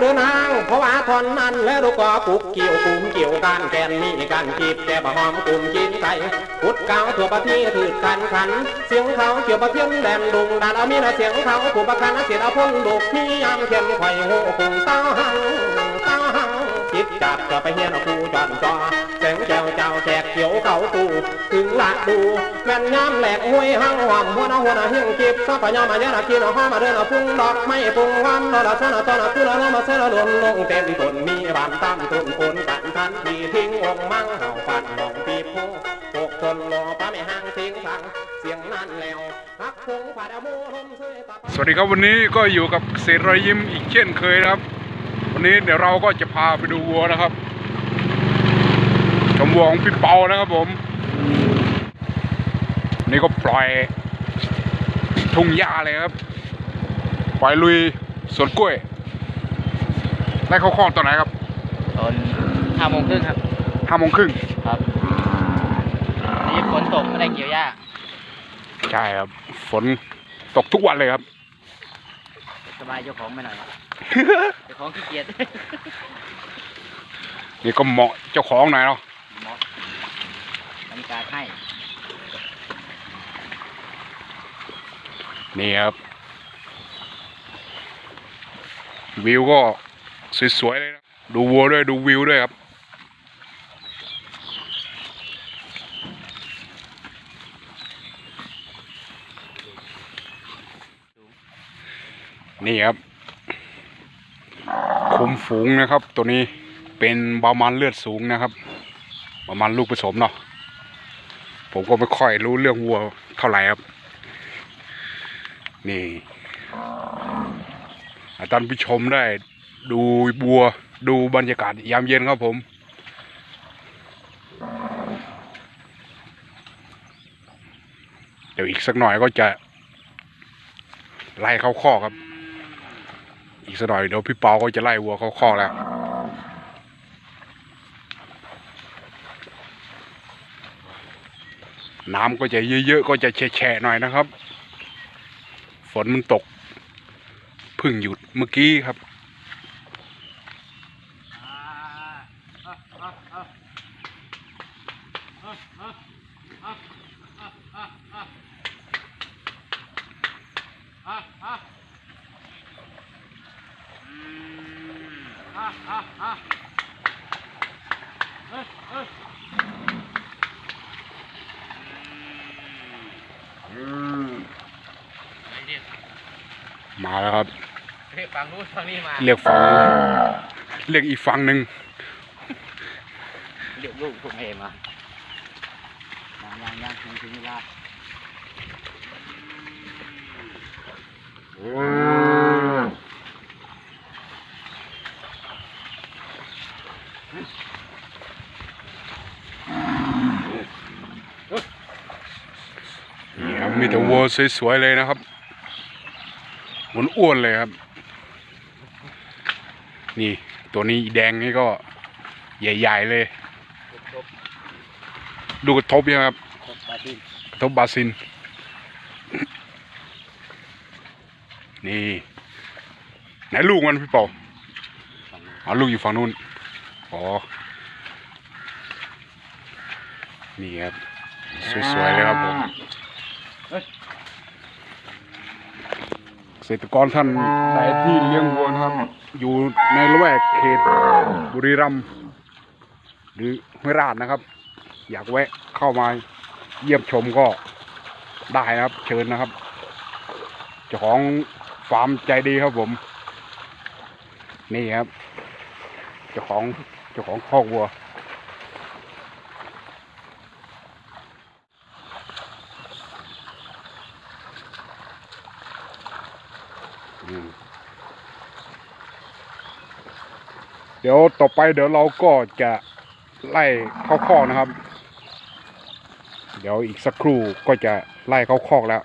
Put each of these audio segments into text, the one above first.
เดินนางเพราะว่าทอนนั้นแล้วลูกก็กุกเกี่ยวกุมเกี่ยวกันแกนมีกันจีบแต่บะหอมกุมจีนไก่พุดเกาถั่วปะเทศถืดกันขัน เสียงเขาเกี่ยวปะเทียนแดนดุงดันเอามีนะเสียงเขาขู่ประคันเสียงเอาพงดุกมียามเขียนไข่หูคงตาหัง ตาหังจิตจับจะไปเฮียนเอาคูจอนจอแสงแจวเจ้าแจกเขียวเขาตูถึงละดูแม่นยามแหลกห้วยหังหอมหัวนาหัวนาเฮียงกีบสัพพยามาเยนากินเอาห้ามาเดินเอาพุ่งดอกไม้พุ่งวันนอละชนะตอนคือละมาเสละลนลงเต็มต้นมีบานตั้มต้นผลกันทันทีทิ้งองมังเห่าฟันหลงปีโพปกชนรอป้าไม่ห่างทิ้งสังเสียงนั่นแล้วพักพงผาดามูลมเสยตาสวัสดีครับวันนี้ก็อยู่กับเกษตรรอยยิ้มอีกเช่นเคยนะครับ วันนี้เดี๋ยวเราก็จะพาไปดูวัวนะครับชมวัวของพี่เปานะครับผมวันนี่ก็ปล่อยทุ่งหญ้าเลยครับ ปล่อยลุยสวนกล้วย ได้เข้าคลองตอนไหนครับ ตอนห้าโมงครึ่งครับห้าโมงครึ่งครับนี่ฝนตกไม่ได้เกี่ยวหญ้า ใช่ครับ ฝนตกทุกวันเลยครับ สบายเจ้าของไปหน่อยเจ้าของขี้เกียจนี่ก็เหมาะเจ้าของหน่อยเนาะเหมาะบรรยากาศให้นี่ครับ วิวก็สวยๆเลยนะ ดูวัวด้วยดูวิวด้วยครับ นี่ครับคุมฝูงนะครับ ตัวนี้เป็นบามันเลือดสูงนะครับบามันลูกผสมเนาะผมก็ไม่ค่อยรู้เรื่องวัวเท่าไหร่ครับ นี่ให้ท่านผู้ชมได้ ดูบัวดูบรรยากาศยามเย็นครับผม เดี๋ยวอีกสักหน่อยก็จะ ไล่เข้าข้อครับ อีกสักหน่อยเดี๋ยวพี่เปาก็จะไล่วัวเข้าข้อกแล้วน้ำก็จะเยอะๆ ก็จะแฉะๆหน่อยนะครับ ฝนมันตกพึ่งหยุดเมื่อกี้ครับ มาแล้วครับ เรียกฝั่งนู้นฝั่งนี้มา เรียกฝั่งเรียกอีกฝั่งหนึ่งเรียกลูกผมเองมายังยังยังยังถึงเวลา มีแต่วัวสวยๆเลยนะครับมันอ้วนเลยครับ นี่ตัวนี้แดงนี่ก็ใหญ่ๆเลย ดูกระทบยังครับกระทบบาซิน นี่ ไหนลูกมันพี่เปาอ๋อลูกอยู่ฝั่งนู้น อ๋อ นี่ครับ สวยๆเลยครับผม เกษตรกรท่านใดที่เลี้ยงวัวนะครับ อยู่ในละแวกเขตบุรีรัมย์หรือห้วยราชนะครับ อยากแวะเข้ามาเยี่ยมชมก็ได้นะครับ เชิญนะครับเจ้าของฟาร์มใจดีครับผม นี่ครับเจ้าของเจ้าของคอกวัว เดี๋ยวต่อไปเดี๋ยวเราก็จะไล่เข้าคอกนะครับ เดี๋ยวอีกสักครู่ก็จะไล่เข้าคอกแล้ว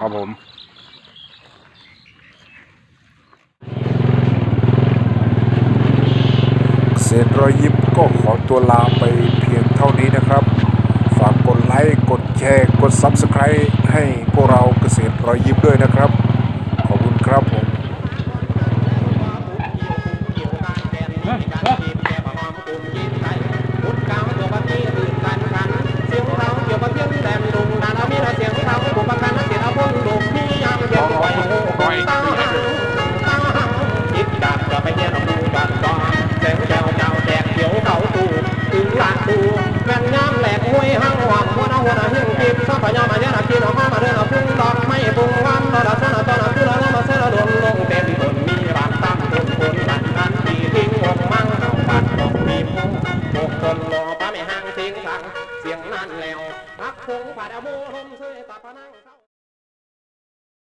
ครับผมเศษรอยยิ้มก็ขอตัวลาไปเพียงเท่านี้นะครับ ฝากกดไลค์ กดแชร์ กด Subscribe ให้พวกเราเกษตรรอยยิ้มด้วยนะครับ ข พงผาดาโมลม